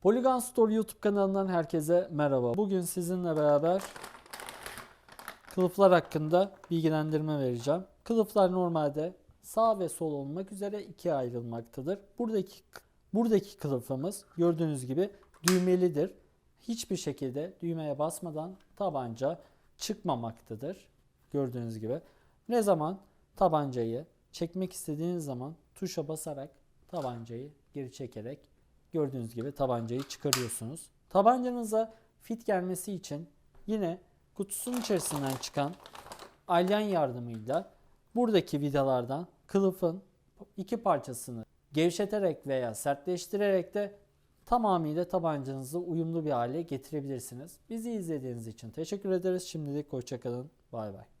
Polygon Store YouTube kanalından herkese merhaba. Bugün sizinle beraber kılıflar hakkında bilgilendirme vereceğim. Kılıflar normalde sağ ve sol olmak üzere ikiye ayrılmaktadır. Buradaki buradaki kılıfımız gördüğünüz gibi düğmelidir. Hiçbir şekilde düğmeye basmadan tabanca çıkmamaktadır. Gördüğünüz gibi. Ne zaman tabancayı çekmek istediğiniz zaman tuşa basarak tabancayı geri çekerek gördüğünüz gibi tabancayı çıkarıyorsunuz. Tabancanıza fit gelmesi için yine kutusunun içerisinden çıkan alyan yardımıyla buradaki vidalardan kılıfın iki parçasını gevşeterek veya sertleştirerek de tamamıyla tabancanızı uyumlu bir hale getirebilirsiniz. Bizi izlediğiniz için teşekkür ederiz. Şimdilik hoşçakalın. Bay bay.